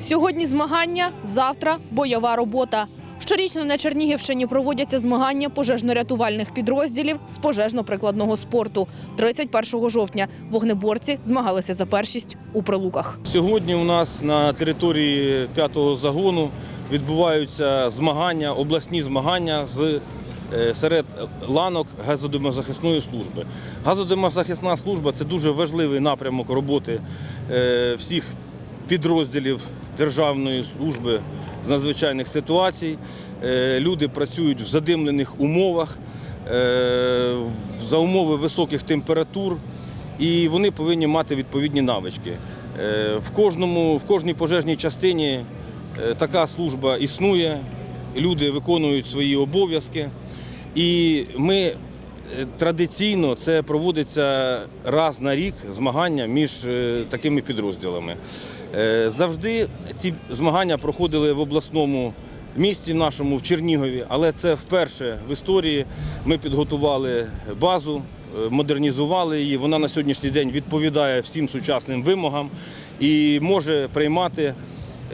Сьогодні змагання, завтра бойова робота. Щорічно на Чернігівщині проводяться змагання пожежно-рятувальних підрозділів з пожежно-прикладного спорту. 31 жовтня вогнеборці змагалися за першість у прилуках. Сьогодні у нас на території п'ятого загону відбуваються змагання, обласні змагання з е, серед ланок газодимозахисної служби. Газодимозахисна служба це дуже важливий напрямок роботи е, всіх підрозділів Державної служби з надзвичайних ситуацій. Е, Люди працюють в задимлених умовах, е, за умови високих температур, і вони повинні мати відповідні навички. Е, В, кожному, в кожній пожежній частині така служба існує, люди виконують свої обов'язки. І ми традиційно це проводиться раз на рік змагання між такими підрозділами. Е, Завжди ці змагання проходили в обласному місті нашому, в Чернігові, але це вперше в історії. Ми підготували базу, е, модернізували її. Вона на сьогоднішній день відповідає всім сучасним вимогам і може приймати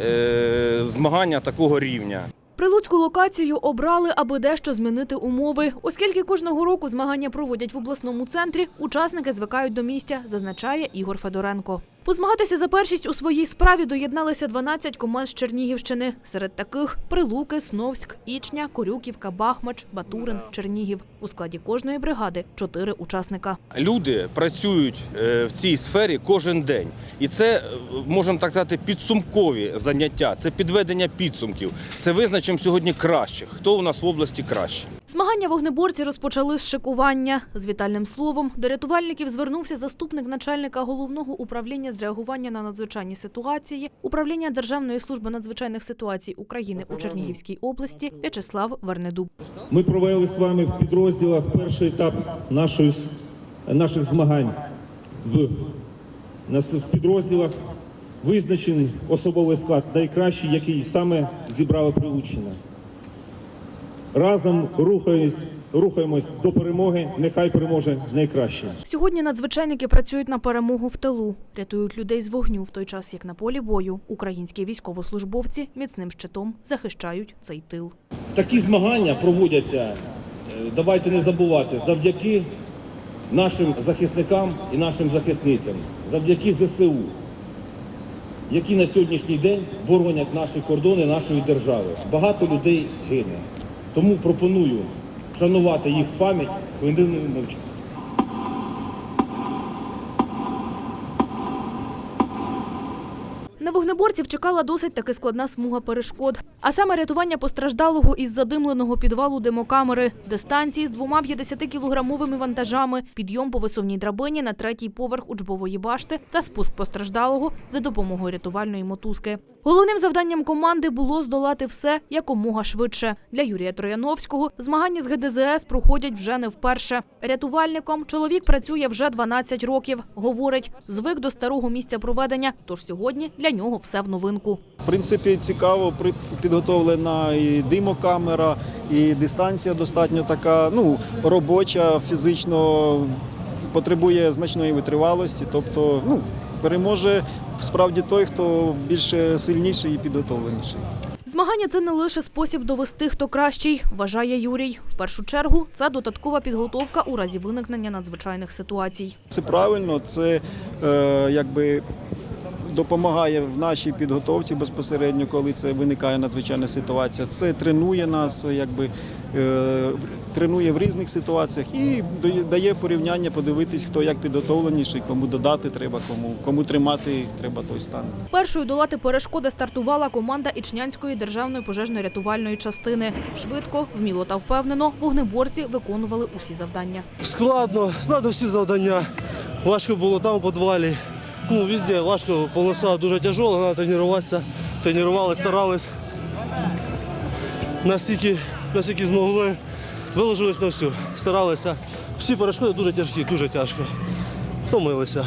е, змагання такого рівня. Прилуцьку локацію обрали, аби дещо змінити умови. Оскільки кожного року змагання проводять в обласному центрі, учасники звикають до місця, зазначає Ігор Федоренко. Позмагатися за першість у своїй справі доєдналися 12 команд з Чернігівщини. Серед таких Прилуки, Сновськ, Ічня, Корюківка, Бахмач, Батурин, Чернігів. У складі кожної бригади чотири учасника. Люди працюють е, в цій сфері кожен день. І це, е, можемо так сказати, підсумкові заняття, це підведення підсумків. Це визначимо сьогодні кращих. Хто у нас в області краще. Змагання вогнеборці розпочали з шикування. З вітальним словом до рятувальників звернувся заступник начальника головного управління з реагування на надзвичайні ситуації управління Державної служби надзвичайних ситуацій України у Чернігівській області В'ячеслав Вернедуб. Ми провели з вами в підрозділах перший етап нашої, наших змагань. В, в підрозділах визначений особовий склад найкращий, який саме зібрали Прилуччина. Разом рухаємось, рухаємось до перемоги. Нехай переможе найкраще. Сьогодні надзвичайники працюють на перемогу в тилу, рятують людей з вогню в той час, як на полі бою українські військовослужбовці міцним щитом захищають цей тил. Такі змагання проводяться, е, давайте не забувати, завдяки нашим захисникам і нашим захисницям, завдяки ЗСУ, які на сьогоднішній день боронять наші кордони нашої держави. Багато людей гине. Тому пропоную вшанувати їх пам'ять хвилиною мовчання. Вогнеборців чекала досить таки складна смуга перешкод. А саме рятування постраждалого із задимленого підвалу демокамери, дистанції з двома 50-кілограмовими вантажами, підйом по висовній драбині на третій поверх учбової башти та спуск постраждалого за допомогою рятувальної мотузки. Головним завданням команди було здолати все якомога швидше. Для Юрія Трояновського змагання з ГДЗС проходять вже не вперше. Рятувальником чоловік працює вже 12 років. Говорить, звик до старого місця проведення, тож сьогодні для нього все в новинку. В принципі, цікаво підготовлена і димокамера, і дистанція достатньо така, ну, робоча, фізично потребує значної витривалості. Тобто, ну, переможе справді той, хто більше сильніший і підготовленіший. Змагання це не лише спосіб довести, хто кращий, вважає Юрій. В першу чергу це додаткова підготовка у разі виникнення надзвичайних ситуацій. Це правильно, це е, якби допомагає в нашій підготовці безпосередньо, коли це виникає надзвичайна ситуація. Це тренує нас, якби е, тренує в різних ситуаціях і дає- дає порівняння, подивитись, хто як підготовленіший, кому додати треба, кому, кому тримати треба той стан. Першою долати перешкоди стартувала команда Ічнянської державної пожежно-рятувальної частини. Швидко, вміло та впевнено вогнеборці виконували усі завдання. Складно, складно всі завдання. Важко було там у підвалі. Ну, везде важко, полоса дуже тяжела, треба тренуватися. Тренувалися, старались. Настільки, настільки змогли, виложились на всю, старалися. Всі перешкоди дуже тяжкі, дуже тяжко. Втомилися.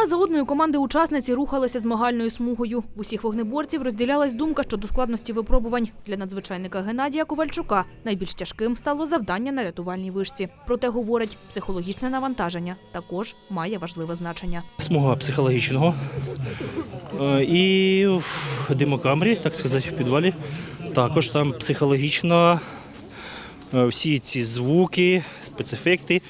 Одна за одною команди-учасниці рухалися змагальною смугою. В усіх вогнеборців розділялась думка щодо складності випробувань. Для надзвичайника Геннадія Ковальчука найбільш тяжким стало завдання на рятувальній вишці. Проте говорить, психологічне навантаження також має важливе значення. смуга психологічного. Е, І в димокамері, так сказати, в підвалі, також там психологічно е, всі ці звуки, спецефекти,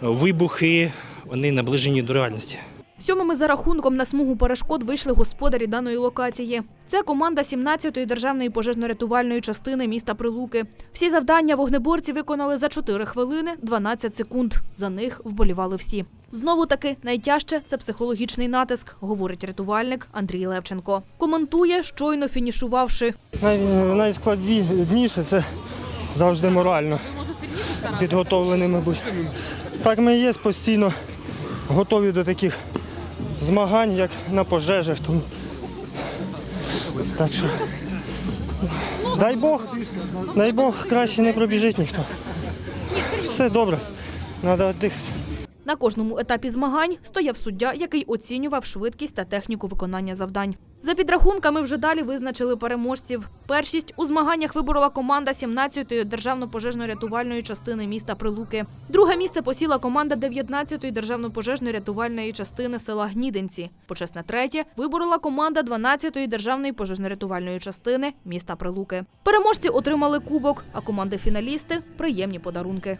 вибухи, вони наближені до реальності. Сьомими за рахунком на смугу перешкод вийшли господарі даної локації. Це команда 17-ї державної пожежно-рятувальної частини міста Прилуки. Всі завдання вогнеборці виконали за 4 хвилини 12 секунд. За них вболівали всі. Знову таки найтяжче це психологічний натиск, говорить рятувальник Андрій Левченко. Коментує, щойно фінішувавши. Най, найскладніше це завжди морально. Підготовлений, мабуть. Так ми є постійно готові до таких змагань, як на пожежах. Тому... Так що, дай Бог, дай Бог, краще не пробіжить ніхто. Все добре, треба віддихати. На кожному етапі змагань стояв суддя, який оцінював швидкість та техніку виконання завдань. За підрахунками вже далі визначили переможців. Першість у змаганнях виборола команда 17-ї державно-пожежно-рятувальної частини міста Прилуки. Друге місце посіла команда 19-ї державно-пожежно-рятувальної частини села Гнідинці. Почесне третє виборола команда 12-ї державної пожежно-рятувальної частини міста Прилуки. Переможці отримали кубок, а команди-фіналісти приємні подарунки.